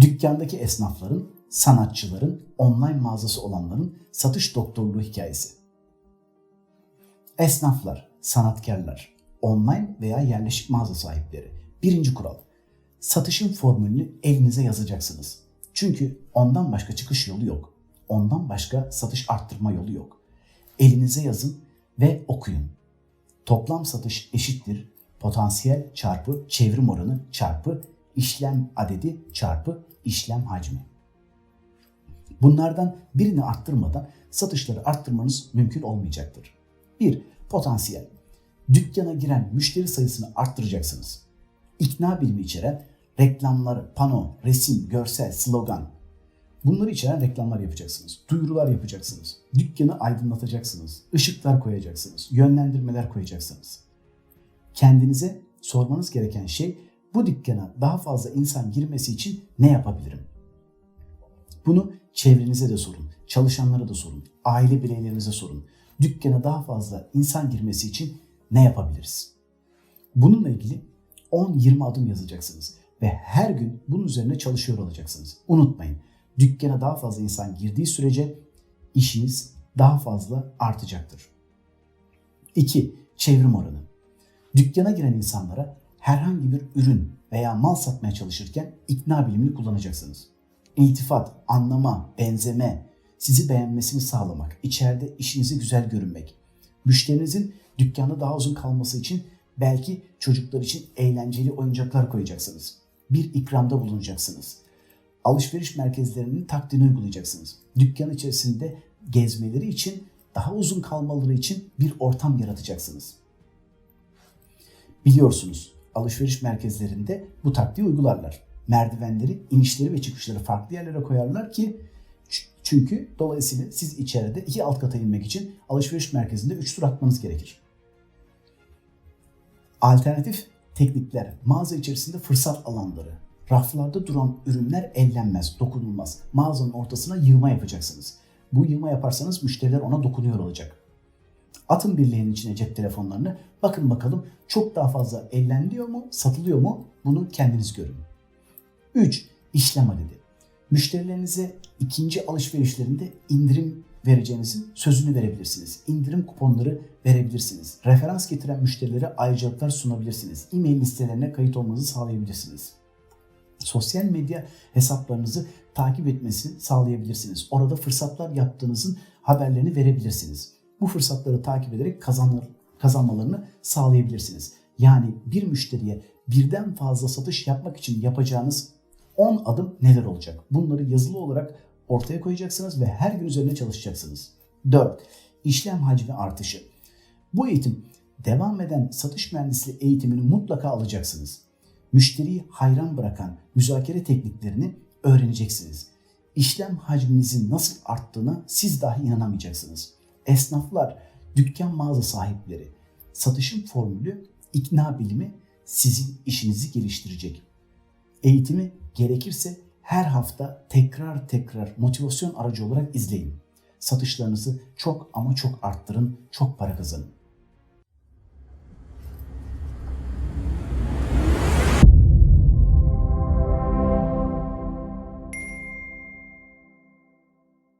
Dükkandaki esnafların, sanatçıların, online mağazası olanların satış doktorluğu hikayesi. Esnaflar, sanatkarlar, online veya yerleşik mağaza sahipleri. Birinci kural. Satışın formülünü elinize yazacaksınız. Çünkü ondan başka çıkış yolu yok. Ondan başka satış arttırma yolu yok. Elinize yazın ve okuyun. Toplam satış eşittir potansiyel çarpı çevrim oranı çarpı işlem adedi çarpı işlem hacmi. Bunlardan birini arttırmadan satışları arttırmanız mümkün olmayacaktır. 1. Potansiyel. Dükkana giren müşteri sayısını arttıracaksınız. İkna bilimi içeren reklamlar, pano, resim, görsel, slogan bunları içeren reklamlar yapacaksınız. Duyurular yapacaksınız. Dükkanı aydınlatacaksınız. ışıklar koyacaksınız. Yönlendirmeler koyacaksınız. Kendinize sormanız gereken şey bu dükkana daha fazla insan girmesi için ne yapabilirim? Bunu çevrenize de sorun, çalışanlara da sorun, aile bireylerinize sorun. Dükkana daha fazla insan girmesi için ne yapabiliriz? Bununla ilgili 10-20 adım yazacaksınız ve her gün bunun üzerine çalışıyor olacaksınız. Unutmayın, dükkana daha fazla insan girdiği sürece işiniz daha fazla artacaktır. 2. Çevrim oranı. Dükkana giren insanlara herhangi bir ürün veya mal satmaya çalışırken ikna bilimini kullanacaksınız. İltifat, anlama, benzeme, sizi beğenmesini sağlamak, içeride işinizi güzel görünmek, müşterinizin dükkanda daha uzun kalması için belki çocuklar için eğlenceli oyuncaklar koyacaksınız. Bir ikramda bulunacaksınız. Alışveriş merkezlerinin taktiğini uygulayacaksınız. Dükkan içerisinde gezmeleri için, daha uzun kalmaları için bir ortam yaratacaksınız. Biliyorsunuz alışveriş merkezlerinde bu taktiği uygularlar. Merdivenleri, inişleri ve çıkışları farklı yerlere koyarlar ki çünkü dolayısıyla siz içeride iki alt kata inmek için alışveriş merkezinde 3 tur atmanız gerekir. Alternatif teknikler, mağaza içerisinde fırsat alanları, raflarda duran ürünler ellenmez, dokunulmaz. Mağazanın ortasına yığma yapacaksınız. Bu yığma yaparsanız müşteriler ona dokunuyor olacak. Atın birliğinin içine cep telefonlarını. Bakın bakalım çok daha fazla elleniliyor mu, satılıyor mu? Bunu kendiniz görün. 3. İşlem adedi. Müşterilerinize ikinci alışverişlerinde indirim vereceğinizin sözünü verebilirsiniz. İndirim kuponları verebilirsiniz. Referans getiren müşterilere ayrıcalıklar sunabilirsiniz. E-mail listelerine kayıt olmanızı sağlayabilirsiniz. Sosyal medya hesaplarınızı takip etmesini sağlayabilirsiniz. Orada fırsatlar yaptığınızın haberlerini verebilirsiniz. Bu fırsatları takip ederek kazanır, kazanmalarını sağlayabilirsiniz. Yani bir müşteriye birden fazla satış yapmak için yapacağınız 10 adım neler olacak? Bunları yazılı olarak ortaya koyacaksınız ve her gün üzerine çalışacaksınız. 4. İşlem hacmi artışı. Bu eğitim devam eden satış mühendisliği eğitimini mutlaka alacaksınız. Müşteriyi hayran bırakan müzakere tekniklerini öğreneceksiniz. İşlem hacminizin nasıl arttığına siz dahi inanamayacaksınız. Esnaflar, dükkan mağaza sahipleri, satışın formülü, ikna bilimi sizin işinizi geliştirecek. Eğitimi gerekirse her hafta tekrar tekrar motivasyon aracı olarak izleyin. Satışlarınızı çok ama çok arttırın, çok para kazanın.